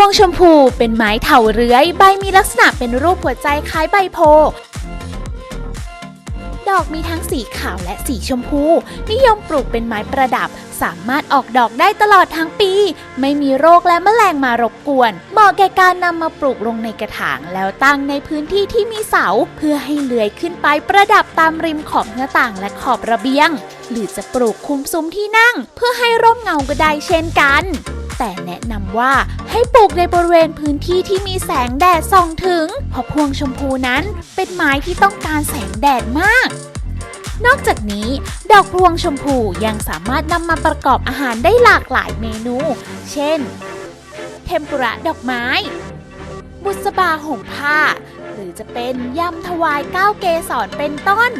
วงชมพูเป็นไม้เถาเรื้อยใบมีลักษณะเป็นรูปหัวใจคล้ายใบโพดอกมีทั้งสีขาวและสีชมพู นิยมปลูกเป็นไม้ประดับ สามารถออกดอกได้ตลอดทั้งปี ไม่มีโรคและแมลงมารบกวน เหมาะแก่การนำมาปลูกลงในกระถางแล้วตั้งในพื้นที่ที่มีเสา เพื่อให้เลื้อยขึ้นไปประดับตามริมขอบหน้าต่างและขอบระเบียง หรือจะปลูกคุมซุ้มที่นั่ง เพื่อให้ร่มเงาก็ได้เช่นกัน นำว่าให้ปลูกในบริเวณพื้นที่ที่มีแสงแดดส่องถึงเพราะพวงชมพูนั้นเป็นไม้ที่ต้องการแสงแดดมาก นอกจากนี้ ดอกพวงชมพูยังสามารถนำมาประกอบอาหารได้หลากหลายเมนู เช่น เทมปุระดอกไม้ บุษบาห่มผ้า หรือจะเป็นยำถวายก้าวเกสรเป็นต้น